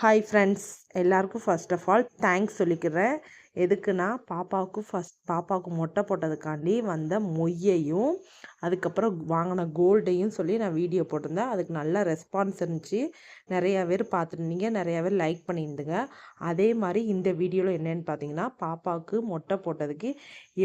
Hi friends எல்லாருக்கும் first of all thanks சொல்லிக்கிறேன். எதுக்குன்னா பாப்பாவுக்கு ஃபஸ்ட் பாப்பாவுக்கு மொட்டை போட்டதுக்காண்டி வந்த மொய்யையும் அதுக்கப்புறம் வாங்கின கோல்டையும் சொல்லி நான் வீடியோ போட்டிருந்தேன். அதுக்கு நல்ல ரெஸ்பான்ஸ் இருந்துச்சு. நிறையா பேர் பார்த்துருந்தீங்க நிறையா பேர் லைக் பண்ணியிருந்துங்க. அதே மாதிரி இந்த வீடியோவில் என்னென்னு பார்த்தீங்கன்னா பாப்பாவுக்கு மொட்டை போட்டதுக்கு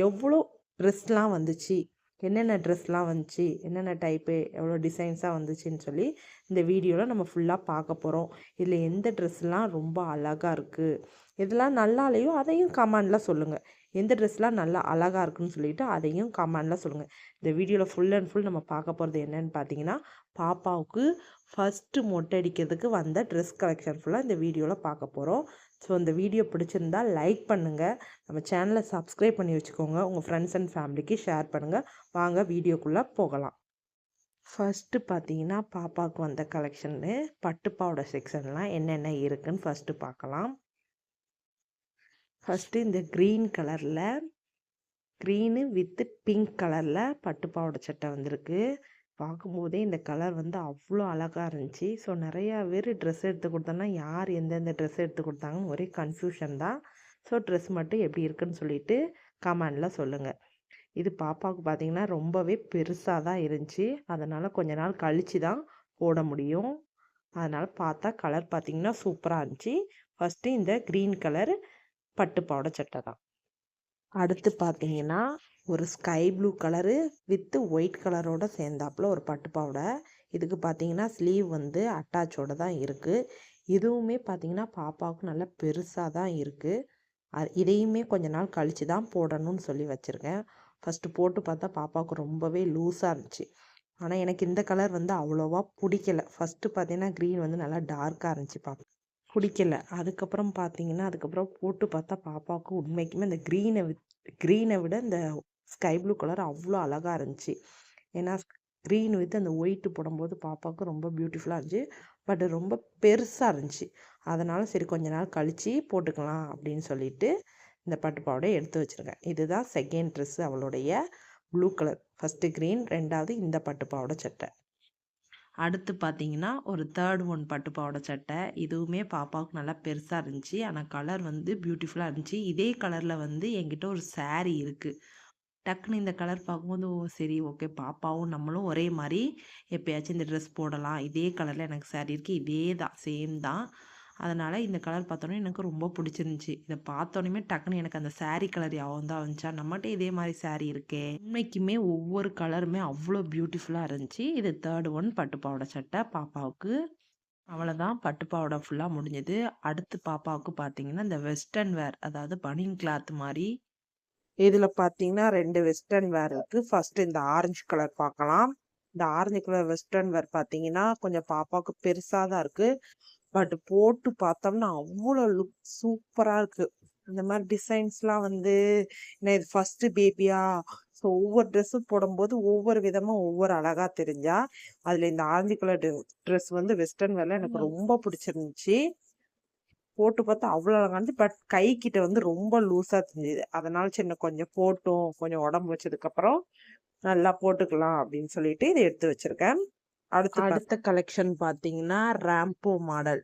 எவ்வளோ ட்ரெஸ்லாம் வந்துச்சு. என்னென்ன ட்ரெஸ்லாம் வந்துச்சு என்னென்ன டைப்பு எவ்வளோ டிசைன்ஸாக வந்துச்சுன்னு சொல்லி இந்த வீடியோவில் நம்ம ஃபுல்லாக பார்க்க போகிறோம் இதில் எந்த ட்ரெஸ்லாம் ரொம்ப அழகாக இருக்குது இதெல்லாம் நல்லாலையோ அதையும் கமெண்டில் சொல்லுங்கள் எந்த ட்ரெஸ்லாம் நல்லா அழகாக இருக்குன்னு சொல்லிட்டு அதையும் கமெண்டில் சொல்லுங்கள் இந்த வீடியோவில் ஃபுல் அண்ட் ஃபுல் நம்ம பார்க்க போகிறது என்னென்னு பார்த்தீங்கன்னா பாப்பாவுக்கு ஃபஸ்ட்டு மொட்டை அடிக்கிறதுக்கு வந்த ட்ரெஸ் கலெக்ஷன் ஃபுல்லாக இந்த வீடியோவில் பார்க்க போகிறோம் ஸோ இந்த வீடியோ பிடிச்சிருந்தா லைக் பண்ணுங்கள் நம்ம சேனலை சப்ஸ்கிரைப் பண்ணி வச்சுக்கோங்க. உங்கள் ஃப்ரெண்ட்ஸ் அண்ட் ஃபேமிலிக்கு ஷேர் பண்ணுங்கள் வாங்க வீடியோக்குள்ளே போகலாம். ஃபஸ்ட்டு பார்த்தீங்கன்னா பாப்பாவுக்கு வந்த கலெக்ஷன்னு பட்டுப்பாவோட செக்ஷன்லாம் என்னென்ன இருக்குன்னு ஃபஸ்ட்டு பார்க்கலாம். ஃபஸ்ட்டு இந்த க்ரீன் கலரில் க்ரீனு வித்து பிங்க் கலரில் பட்டுப்பாவோட சட்டை வந்திருக்கு. பார்க்கும்போதே இந்த கலர் வந்து அவ்வளோ அழகாக இருந்துச்சு. ஸோ நிறையா பேர் ட்ரெஸ் எடுத்து கொடுத்தோன்னா யார் எந்தெந்த ட்ரெஸ் எடுத்து கொடுத்தாங்கன்னு ஒரே கன்ஃபியூஷன் தான். ஸோ ட்ரெஸ் மட்டும் எப்படி இருக்குன்னு சொல்லிட்டு கமெண்டில் சொல்லுங்கள் இது பாப்பாவுக்கு பார்த்தீங்கன்னா ரொம்பவே பெருசாக தான் இருந்துச்சு. அதனால் கொஞ்ச நாள் கழித்து தான் போட முடியும். அதனால் பார்த்தா கலர் பார்த்திங்கன்னா சூப்பராக இருந்துச்சு. ஃபஸ்ட்டு இந்த க்ரீன் கலர் பட்டு பாவாடை சட்டை தான். அடுத்து பார்த்தீங்கன்னா ஒரு sky blue colour with white கலரோட சேர்ந்தாப்புல ஒரு பட்டு பாவாடை. இதுக்கு பார்த்தீங்கன்னா ஸ்லீவ் வந்து அட்டாச்சோடு தான் இருக்குது இதுவுமே பார்த்தீங்கன்னா பாப்பாவுக்கு நல்லா பெருசாக தான் இருக்குது இதையுமே கொஞ்ச நாள் கழித்து தான் போடணும்னு சொல்லி வச்சுருக்கேன். ஃபஸ்ட்டு போட்டு பார்த்தா பாப்பாவுக்கு ரொம்பவே லூஸாக இருந்துச்சு. ஆனால் எனக்கு இந்த கலர் வந்து அவ்வளோவா பிடிக்கல. ஃபஸ்ட்டு பார்த்தீங்கன்னா க்ரீன் வந்து நல்லா டார்க்காக இருந்துச்சு பாப்பா. பிடிக்கல. அதுக்கப்புறம் பார்த்தீங்கன்னா அதுக்கப்புறம் போட்டு பார்த்தா பாப்பாவுக்கு உண்மைக்குமே இந்த க்ரீனை வித் க்ரீனை விட இந்த ஸ்கை ப்ளூ கலர் அவ்வளோ அழகாக இருந்துச்சு. ஏன்னா க்ரீன் வித் அந்த ஒயிட்டு போடும்போது பாப்பாவுக்கு ரொம்ப பியூட்டிஃபுல்லாக இருந்துச்சு. பட் ரொம்ப பெருசாக இருந்துச்சு. அதனால் சரி கொஞ்ச நாள் கழித்து போட்டுக்கலாம் அப்படின்னு சொல்லிட்டு இந்த பட்டு பாவாடை எடுத்து வச்சுருக்கேன். இதுதான் செகண்ட் ட்ரெஸ்ஸு அவளுடைய ப்ளூ கலர் ஃபஸ்ட்டு க்ரீன் ரெண்டாவது இந்த பட்டு பாவாடை சட்டை. அடுத்து பார்த்தீங்கன்னா ஒரு தேர்ட் ஒன் பட்டு பாவாடை சட்டை. இதுவுமே பாப்பாவுக்கு நல்லா பெருசாக இருந்துச்சு. ஆனால் கலர் வந்து பியூட்டிஃபுல்லாக இருந்துச்சு. இதே கலரில் வந்து என்கிட்ட ஒரு சாரீ இருக்குது டக்குன்னு இந்த கலர் பார்க்கும்போது ஓ சரி ஓகே பாப்பாவும் நம்மளும் ஒரே மாதிரி எப்போயாச்சும் இந்த ட்ரெஸ் போடலாம். இதே கலரில் எனக்கு சாரி இருக்குது இதே தான் சேம் தான். அதனால் இந்த கலர் பார்த்தோன்னே எனக்கு ரொம்ப பிடிச்சிருந்துச்சி. இதை பார்த்தோன்னே டக்குன்னு எனக்கு அந்த சாரீ கலர் யாவும் தான் வந்துச்சா? நம்மகிட்ட இதே மாதிரி சாரீ இருக்கே. உண்மைக்குமே ஒவ்வொரு கலருமே அவ்வளோ பியூட்டிஃபுல்லாக இருந்துச்சு. இது தேர்ட் ஒன் பட்டு பாவாடை சட்டை பாப்பாவுக்கு. அவ்வளோதான் பட்டு பாவாடை ஃபுல்லாக முடிஞ்சது. அடுத்து பாப்பாவுக்கு பார்த்தீங்கன்னா இந்த வெஸ்டர்ன் வேர் அதாவது பனியன் கிளாத் மாதிரி இதில் பார்த்தீங்கன்னா ரெண்டு வெஸ்டர்ன் வேர் இருக்குது ஃபஸ்ட்டு இந்த ஆரஞ்சு கலர் பார்க்கலாம் இந்த ஆரஞ்சு கலர் வெஸ்டர்ன் வேர் பார்த்தீங்கன்னா கொஞ்சம் பாப்பாவுக்கு பெருசாக தான் இருக்குது பட் போட்டு பார்த்தோம்னா அவ்வளோ லுக் சூப்பராக இருக்குது இந்த மாதிரி டிசைன்ஸ்லாம் வந்து என்ன இது ஃபஸ்ட்டு பேபியா ஸோ ஒவ்வொரு ட்ரெஸ்ஸும் போடும்போது ஒவ்வொரு விதமாக ஒவ்வொரு அழகாக தெரிஞ்சா அதில் இந்த ஆரஞ்சு கலர் ட்ரெஸ் வந்து வெஸ்டர்ன் வேலை எனக்கு ரொம்ப பிடிச்சிருந்துச்சு. போட்டு பார்த்தா அவ்வளோ அழகாக இருந்துச்சு. பட் கை கிட்ட வந்து ரொம்ப லூஸாக தெரிஞ்சுது. அதனால சின்ன கொஞ்சம் போட்டும் கொஞ்சம் உடம்பு வச்சதுக்கப்புறம் நல்லா போட்டுக்கலாம் அப்படின்னு சொல்லிட்டு இதை எடுத்து வச்சிருக்கேன். அடுத்து அடுத்த கலெக்ஷன் பார்த்தீங்கன்னா ரேம்போ மாடல்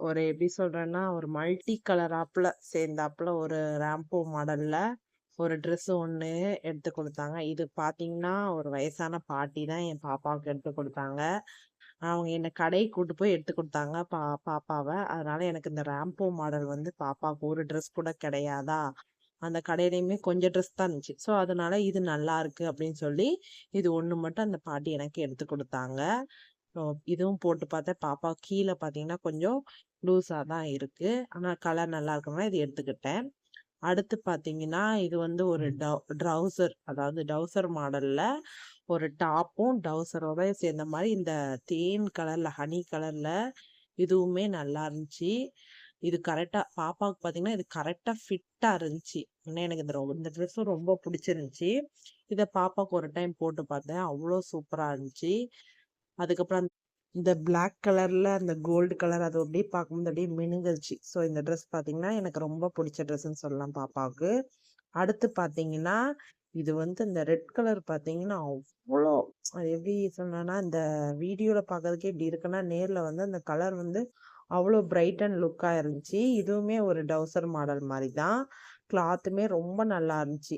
ஒரு எப்படி சொல்றேன்னா ஒரு மல்டி கலர் ஆப்பில் சேர்ந்தாப்புல ஒரு ரேம்போ மாடல்ல ஒரு ட்ரெஸ் ஒன்று எடுத்து கொடுத்தாங்க. இது பார்த்தீங்கன்னா ஒரு வயசான பாட்டி தான் என் பாப்பாவுக்கு எடுத்து கொடுத்தாங்க. அவங்க என்னை கடை கூட்டு போய் எடுத்து கொடுத்தாங்க பா பாப்பாவை. அதனால எனக்கு இந்த ரேம்போ மாடல் வந்து பாப்பாவுக்கு ஒரு ட்ரெஸ் கூட கிடையாதா? அந்த கடையிலையுமே கொஞ்சம் ட்ரெஸ் தான் இருந்துச்சு. ஸோ அதனால இது நல்லா இருக்கு அப்படின்னு சொல்லி இது ஒன்று மட்டும் அந்த பாட்டி எனக்கு எடுத்து கொடுத்தாங்க. ஸோ இதுவும் போட்டு பார்த்தேன் பாப்பா கீழே பார்த்தீங்கன்னா கொஞ்சம் லூஸாக தான் இருக்கு. ஆனால் கலர் நல்லா இருக்கனால இது எடுத்துக்கிட்டேன். அடுத்து பார்த்தீங்கன்னா இது வந்து ஒரு டவு ட்ரௌசர் அதாவது டவுசர் மாடலில் ஒரு டாப்பும் டவுசரோட சேர்ந்த மாதிரி இந்த தேன் கலரில் ஹனி கலரில் இதுவுமே நல்லா இருந்துச்சு. இது கரெக்டாக பாப்பாவுக்கு பார்த்தீங்கன்னா இது கரெக்டாக ஃபிட்டாக இருந்துச்சு. ஏன்னா எனக்கு இந்த ரொம்ப இந்த ட்ரெஸ்ஸும் ரொம்ப பிடிச்சிருந்துச்சி. இதை பாப்பாவுக்கு ஒரு டைம் போட்டு பார்த்தேன் அவ்வளோ சூப்பராக இருந்துச்சு. அதுக்கப்புறம் இந்த பிளாக் கலரில் அந்த கோல்டு கலர் அது அப்படியே பார்க்கும்போது அப்படியே மினுங்கல்ச்சு ஸோ இந்த ட்ரெஸ் பார்த்தீங்கன்னா எனக்கு ரொம்ப பிடிச்ச ட்ரெஸ்ஸுன்னு சொல்லலாம் பாப்பாவுக்கு. அடுத்து பார்த்தீங்கன்னா இது வந்து இந்த ரெட் கலர் பார்த்தீங்கன்னா அவ்வளோ அது எப்படி சொன்னேன்னா இந்த வீடியோவில் பார்க்கறதுக்கே இப்படி இருக்குன்னா நேரில் வந்து அந்த கலர் வந்து அவ்வளோ பிரைட் அண்ட் லுக்காக இருந்துச்சு. இதுவுமே ஒரு டவுசர் மாடல் மாதிரி தான் கிளாத்துமே ரொம்ப நல்லா இருந்துச்சு.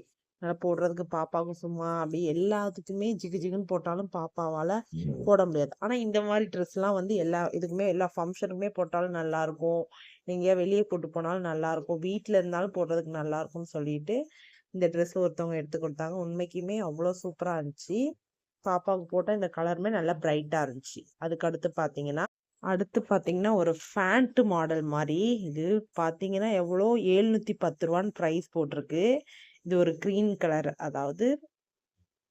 போடுறதுக்கு பாப்பாவுக்கும் சும்மா அப்படி எல்லாத்துக்குமே ஜிகு ஜிகுன்னு போட்டாலும் பாப்பாவால் போட முடியாது. ஆனால் இந்த மாதிரி ட்ரெஸ்லாம் வந்து எல்லா இதுக்குமே எல்லா ஃபங்க்ஷனுக்குமே போட்டாலும் நல்லாயிருக்கும் நீங்கள் வெளியே போட்டு போனாலும் நல்லாயிருக்கும் வீட்டில் இருந்தாலும் போடுறதுக்கு நல்லாயிருக்கும்னு சொல்லிட்டு இந்த ட்ரெஸ் ஒருத்தவங்க எடுத்து கொடுத்தாங்க. உண்மைக்குமே அவ்வளோ சூப்பராக இருந்துச்சு. பாப்பாவுக்கு போட்டால் இந்த கலருமே நல்லா பிரைட்டாக இருந்துச்சு. அதுக்கு அடுத்து பார்த்தீங்கன்னா அடுத்து பார்த்தீங்கன்னா ஒரு ஃபேண்ட்டு மாடல் மாதிரி இது பார்த்தீங்கன்னா எவ்வளோ? ஏழ்நூற்றி பத்து ரூபான்னு ப்ரைஸ் போட்டிருக்கு. இது ஒரு க்ரீன் கலர் அதாவது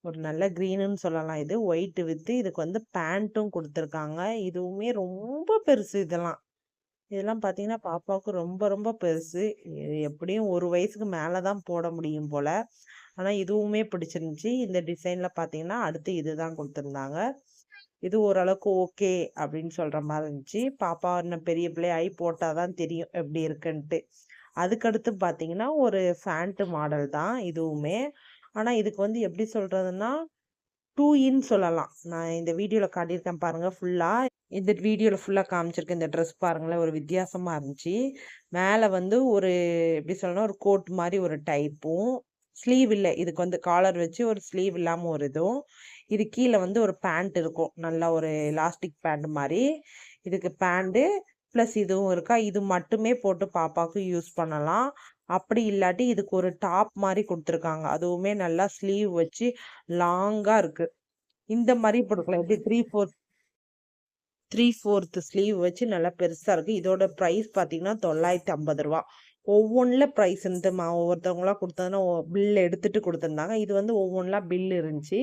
ஒரு நல்ல க்ரீனுன்னு சொல்லலாம். இது ஒயிட்டு வித்து இதுக்கு வந்து பேண்ட்டும் கொடுத்துருக்காங்க. இதுவுமே ரொம்ப பெருசு இதெல்லாம். இதெல்லாம் பார்த்தீங்கன்னா பாப்பாவுக்கு ரொம்ப ரொம்ப பெருசு. எப்படியும் ஒரு வயசுக்கு மேலே தான் போட முடியும் போல். ஆனால் இதுவுமே பிடிச்சிருந்துச்சி. இந்த டிசைனில் பார்த்தீங்கன்னா அடுத்து இதுதான் கொடுத்துருந்தாங்க. இது ஓரளவுக்கு ஓகே அப்படின்னு சொல்கிற மாதிரி இருந்துச்சு. பாப்பா இன்னும் பெரிய பிள்ளையாகி போட்டால் தான் தெரியும் எப்படி இருக்குன்ட்டு. அதுக்கடுத்து பார்த்தீங்கன்னா ஒரு ஃபேண்ட்டு மாடல் தான் இதுவுமே. ஆனால் இதுக்கு வந்து எப்படி சொல்கிறதுன்னா டூ இன் சொல்லலாம். நான் இந்த வீடியோவில் காட்டியிருக்கேன் பாருங்கள் ஃபுல்லாக இந்த வீடியோவில் ஃபுல்லாக காமிச்சிருக்கேன். இந்த ட்ரெஸ் பாருங்களேன் ஒரு வித்தியாசமாக இருந்துச்சு. மேலே வந்து ஒரு எப்படி சொல்லணும் ஒரு கோட் மாதிரி ஒரு டைப்பும் ஸ்லீவ் இல்லை. இதுக்கு வந்து காலர் வச்சு ஒரு ஸ்லீவ் இல்லாமல் ஒரு இதுவும். இது கீழே வந்து ஒரு பேண்ட் இருக்கும். நல்லா ஒரு எலாஸ்டிக் பேண்ட் மாதிரி. இதுக்கு பேண்ட்டு ப்ளஸ் இதுவும் இருக்கா. இது மட்டுமே போட்டு பாப்பாவுக்கு யூஸ் பண்ணலாம். அப்படி இல்லாட்டி இதுக்கு ஒரு டாப் மாதிரி கொடுத்துருக்காங்க. அதுவுமே நல்லா ஸ்லீவ் வச்சு லாங்காக இருக்குது இந்த மாதிரி போட்டுக்கலாம் எப்படி three fourth three fourth sleeve வச்சு நல்லா பெருசாக இருக்குது இதோட ப்ரைஸ் பார்த்தீங்கன்னா தொள்ளாயிரத்தி ஐம்பது ரூபா. ஒவ்வொன்றில் ப்ரைஸ் இந்த ஒவ்வொருத்தவங்களாம் கொடுத்ததுன்னா பில் எடுத்துகிட்டு கொடுத்துருந்தாங்க. இது வந்து ஒவ்வொன்றா பில் இருந்துச்சு.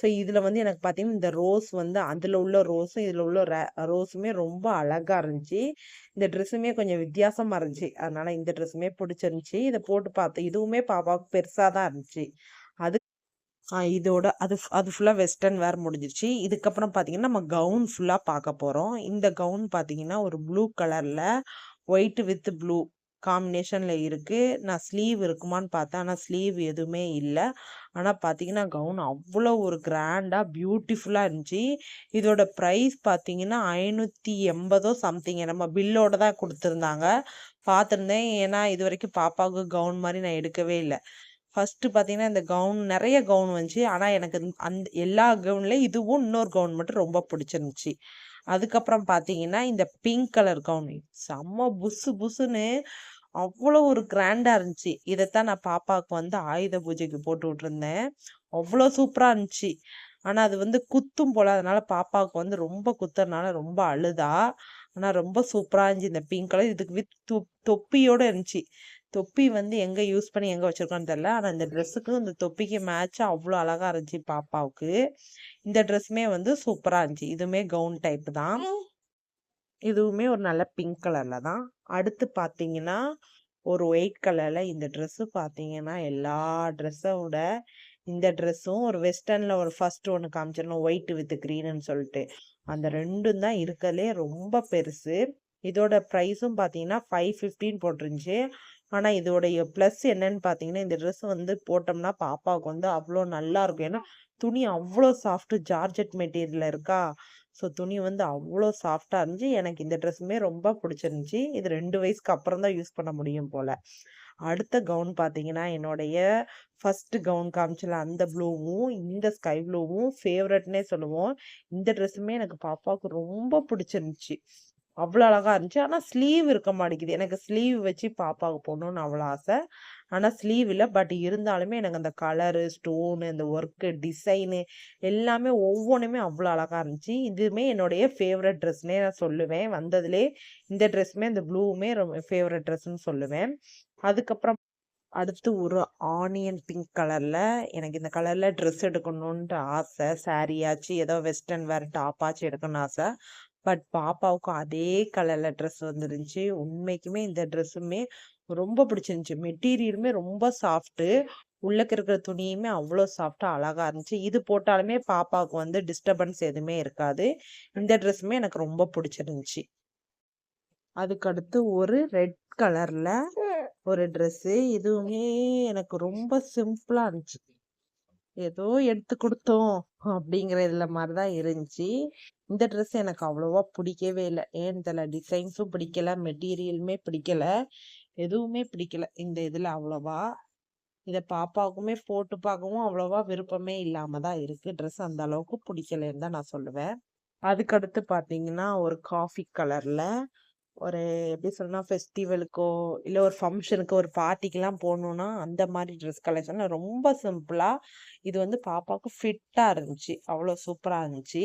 ஸோ இதில் வந்து எனக்கு பார்த்தீங்கன்னா இந்த ரோஸ் வந்து அதில் உள்ள ரோஸும் இதில் உள்ள ரே ரோஸுமே ரொம்ப அழகாக இருந்துச்சு. இந்த ட்ரெஸ்ஸுமே கொஞ்சம் வித்தியாசமாக இருந்துச்சு. அதனால் இந்த ட்ரெஸ்ஸுமே பிடிச்சிருந்துச்சி. இதை போட்டு பார்த்தேன் இதுவுமே பாப்பாவுக்கு பெருசாக தான் இருந்துச்சு. அது இதோட அது அது ஃபுல்லாக வெஸ்டர்ன் வேர் முடிஞ்சிருச்சு. இதுக்கப்புறம் பார்த்தீங்கன்னா நம்ம கவுன் ஃபுல்லாக பார்க்க போகிறோம் இந்த கவுன் பார்த்தீங்கன்னா ஒரு ப்ளூ கலரில் ஒயிட் வித் ப்ளூ காம்பினேஷனில் இருக்குது நான் ஸ்லீவ் இருக்குமான்னு பார்த்தேன் ஆனால் ஸ்லீவ் எதுவுமே இல்லை. ஆனால் பார்த்தீங்கன்னா கவுன் அவ்வளோ ஒரு கிராண்டாக பியூட்டிஃபுல்லாக இருந்துச்சு. இதோட ப்ரைஸ் பார்த்தீங்கன்னா ஐநூற்றி எண்பதோ சம்திங் நம்ம பில்லோட தான் கொடுத்துருந்தாங்க. பார்த்துருந்தேன். ஏன்னா இது வரைக்கும் பாப்பாவுக்கு கவுன் மாதிரி நான் எடுக்கவே இல்லை. ஃபஸ்ட்டு பார்த்தீங்கன்னா இந்த கவுன் நிறைய கவுன் வந்துச்சு. ஆனால் எனக்கு அந்த எல்லா கவுன்லேயும் இதுவும் இன்னொரு கவுன் மட்டும் ரொம்ப பிடிச்சிருந்துச்சி. அதுக்கப்புறம் பார்த்தீங்கன்னா இந்த பிங்க் கலர் கவுன் செம்ம புசு புசுன்னு அவ்வளோ ஒரு கிராண்டாக இருந்துச்சு. இதைத்தான் நான் பாப்பாவுக்கு வந்து ஆயுத பூஜைக்கு போட்டு விட்டுருந்தேன். அவ்வளோ சூப்பராக இருந்துச்சு. ஆனால் அது வந்து குத்தும் போல. அதனால பாப்பாவுக்கு வந்து ரொம்ப குத்துறதுனால ரொம்ப அழுதா. ஆனால் ரொம்ப சூப்பராக இருந்துச்சு இந்த பிங்க் கலர் இதுக்கு வித் தொப்பியோடு இருந்துச்சு. தொப்பி வந்து எங்கே யூஸ் பண்ணி எங்கே வச்சுருக்கோன்னு தெரில ஆனால் இந்த ட்ரெஸ்ஸுக்கு இந்த தொப்பிக்கு மேட்சாக அவ்வளோ அழகாக இருந்துச்சு பாப்பாவுக்கு. இந்த ட்ரெஸ்ஸுமே வந்து சூப்பராக இருந்துச்சு. இதுவுமே கவுன் டைப் தான். இதுவுமே ஒரு நல்ல பிங்க் கலரில் தான். அடுத்து பார்த்தீங்கன்னா ஒரு ஒயிட் கலரில் இந்த ட்ரெஸ்ஸு பார்த்தீங்கன்னா எல்லா ட்ரெஸ்ஸை விட இந்த ட்ரெஸ்ஸும் ஒரு வெஸ்டர்னில் ஒரு ஃபர்ஸ்ட் ஒன்று காமிச்சிடணும். ஒயிட் வித் க்ரீனுன்னு சொல்லிட்டு. அந்த ரெண்டும் தான் இருக்கிறதுலே ரொம்ப பெருசு. இதோட ப்ரைஸும் பார்த்தீங்கன்னா ஃபைவ் ஃபிஃப்டின் போட்டிருந்துச்சு. ஆனால் இதோடைய ப்ளஸ் என்னன்னு பார்த்தீங்கன்னா இந்த ட்ரெஸ் வந்து போட்டோம்னா பாப்பாவுக்கு வந்து அவ்வளோ நல்லா இருக்கும். ஏன்னா துணி அவ்வளோ சாஃப்ட்டு ஜார்ஜெட் மெட்டீரியல் இருக்கா? ஸோ துணி வந்து அவ்வளோ சாஃப்டாக இருந்துச்சு. எனக்கு இந்த ட்ரெஸ்ஸுமே ரொம்ப பிடிச்சிருந்துச்சி. இது ரெண்டு வயசுக்கு அப்புறம் தான் யூஸ் பண்ண முடியும் போல். அடுத்த கவுன் பார்த்தீங்கன்னா என்னுடைய ஃபஸ்ட்டு கவுன் காமிச்சல அந்த ப்ளூவும் இந்த ஸ்கை ப்ளூவும் ஃபேவரட்னே சொல்லுவோம். இந்த ட்ரெஸ்ஸுமே எனக்கு பாப்பாவுக்கு ரொம்ப பிடிச்சிருந்துச்சி. அவ்வளோ அழகாக இருந்துச்சு. ஆனால் ஸ்லீவ் இருக்க மாட்டேங்குது. எனக்கு ஸ்லீவ் வச்சு பாப்பாவுக்கு போகணுன்னு அவ்வளோ ஆசை. ஆனால் ஸ்லீவ் இல்லை. பட் இருந்தாலுமே எனக்கு அந்த கலரு ஸ்டோனு இந்த ஒர்க்கு டிசைனு எல்லாமே ஒவ்வொன்றுமே அவ்வளோ அழகாக இருந்துச்சு. இதுவுமே என்னுடைய ஃபேவரட் ட்ரெஸ்னே நான் சொல்லுவேன். வந்ததுலே இந்த ட்ரெஸ்ஸுமே இந்த ப்ளூவுமே ரொம்ப ஃபேவரட் ட்ரெஸ்ன்னு சொல்லுவேன். அதுக்கப்புறம் அடுத்து ஒரு ஆனியன் பிங்க் கலரில் எனக்கு இந்த கலரில் ட்ரெஸ் எடுக்கணுன்ட்டு ஆசை. சாரியாச்சு ஏதோ வெஸ்டர்ன் வேறு டாப்பாச்சும் எடுக்கணும்னு ஆசை. பட் பாப்பாவுக்கும் அதே கலரில் ட்ரெஸ் வந்துருந்துச்சு. உண்மைக்குமே இந்த ட்ரெஸ்ஸுமே ரொம்ப பிடிச்சிருந்துச்சி. மெட்டீரியலுமே ரொம்ப சாஃப்ட்டு. உள்ளக்க இருக்கிற துணியுமே அவ்வளோ சாஃப்டாக அழகாக இருந்துச்சு. இது போட்டாலுமே பாப்பாவுக்கு வந்து டிஸ்டர்பன்ஸ் எதுவுமே இருக்காது. இந்த ட்ரெஸ்ஸுமே எனக்கு ரொம்ப பிடிச்சிருந்துச்சி. அதுக்கடுத்து ஒரு ரெட் கலரில் ஒரு ட்ரெஸ்ஸு. இதுவுமே எனக்கு ரொம்ப சிம்பிளாக இருந்துச்சு. ஏதோ எடுத்து கொடுத்தோம் அப்படிங்கிற இதில் மாதிரி தான் இருந்துச்சு. இந்த ட்ரெஸ் எனக்கு அவ்வளோவா பிடிக்கவே இல்லை ஏன்னு தெரியல. டிசைன்ஸும் பிடிக்கல, மெட்டீரியலுமே பிடிக்கல. எதுவுமே பிடிக்கல இந்த இதில் அவ்வளவா. இதை பாப்பாவுக்குமே போட்டு பார்க்கவும் அவ்வளோவா விருப்பமே இல்லாமல் தான் இருக்குது ட்ரெஸ் அந்த அளவுக்கு பிடிக்கலன்னு தான் நான் சொல்லுவேன். அதுக்கடுத்து பார்த்தீங்கன்னா, ஒரு காஃபி கலரில் ஒரு எப்படி சொல்லணும்னா, ஃபெஸ்டிவலுக்கோ, இல்ல ஒரு ஃபங்ஷனுக்கு, ஒரு பார்ட்டிக்குலாம் போடணும்னா, அந்த மாரி ட்ரெஸ் கலெக்ஷன்ல ரொம்ப சிம்பிளா, இது வந்து பாப்பாவுக்கு ஃபிட்டா இருந்துச்சு. அவ்வளோ சூப்பரா இருந்துச்சு.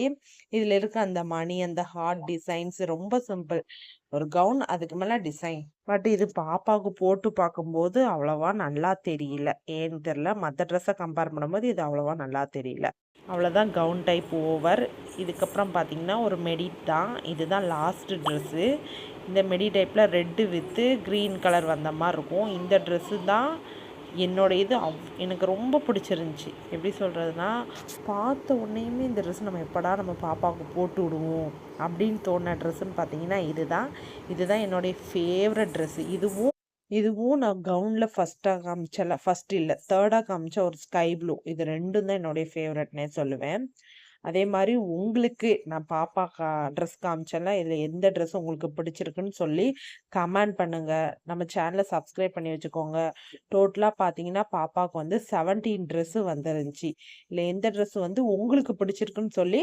இதுல இருக்க அந்த மணி, அந்த ஹார்ட் டிசைன்ஸ் ரொம்ப சிம்பிள். ஒரு கவுன் அதுக்கு மேலே டிசைன். பட் இது பாப்பாவுக்கு போட்டு பார்க்கும்போது அவ்வளோவா நல்லா தெரியல. ஏன்னு தெரியல. மற்ற ட்ரெஸ்ஸை கம்பேர் பண்ணும்போது இது அவ்வளோவா நல்லா தெரியல. அவ்வளோதான் கவுன் டைப் ஓவர். இதுக்கப்புறம் பார்த்தீங்கன்னா, ஒரு மெடி தான். இதுதான் லாஸ்ட்டு ட்ரெஸ்ஸு. இந்த மெடி டைப்பில் ரெட்டு வித்து கிரீன் கலர் வந்த மாதிரி இருக்கும். இந்த ட்ரெஸ்ஸு தான் என்னோடய இது அவ் எனக்கு ரொம்ப பிடிச்சிருந்துச்சி. எப்படி சொல்கிறதுனா பார்த்த உடனேயுமே இந்த ட்ரெஸ் நம்ம எப்படா நம்ம பாப்பாவுக்கு போட்டு விடுவோம், அப்படின்னு தோண ட்ரெஸ்ஸுன்னு பார்த்தீங்கன்னா, இதுதான். இதுதான் என்னுடைய ஃபேவரட் ட்ரெஸ்ஸு. இதுவும் இதுவும் நான் கவுனில் ஃபஸ்ட்டாக காமிச்சல ஃபஸ்ட்டு இல்லை தேர்டாக காமிச்ச ஒரு ஸ்கை ப்ளூ. இது ரெண்டும் தான் என்னுடைய ஃபேவரட்னே சொல்லுவேன். அதே மாதிரி உங்களுக்கு நான் பாப்பா கா ட்ரெஸ் காமிச்சேன்னா இதில் எந்த ட்ரெஸ் உங்களுக்கு பிடிச்சிருக்குன்னு சொல்லி கமெண்ட் பண்ணுங்கள் நம்ம சேனலை சப்ஸ்கிரைப் பண்ணி வச்சுக்கோங்க. டோட்டலாக பார்த்தீங்கன்னா, பாப்பாவுக்கு வந்து 17 ட்ரெஸ்ஸு வந்துருந்துச்சு. இல்லை எந்த ட்ரெஸ் வந்து உங்களுக்கு பிடிச்சிருக்குன்னு சொல்லி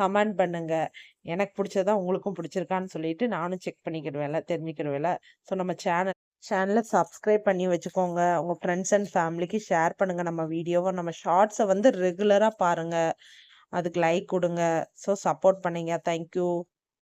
கமெண்ட் பண்ணுங்கள் எனக்கு பிடிச்சதா உங்களுக்கும் பிடிச்சிருக்கான்னு சொல்லிட்டு நானும் செக் பண்ணிக்கிடுவேன்ல, தெரிஞ்சுக்கிடுவேன்ல. ஸோ நம்ம சேனல் சேனலை சப்ஸ்கிரைப் பண்ணி வச்சுக்கோங்க. உங்கள் ஃப்ரெண்ட்ஸ் அண்ட் ஃபேமிலிக்கு ஷேர் பண்ணுங்கள் நம்ம வீடியோவை நம்ம ஷார்ட்ஸை வந்து ரெகுலராக பாருங்கள் அதுக்கு லைக் கொடுங்க ஸோ சப்போர்ட் பண்ணீங்க. Thank you.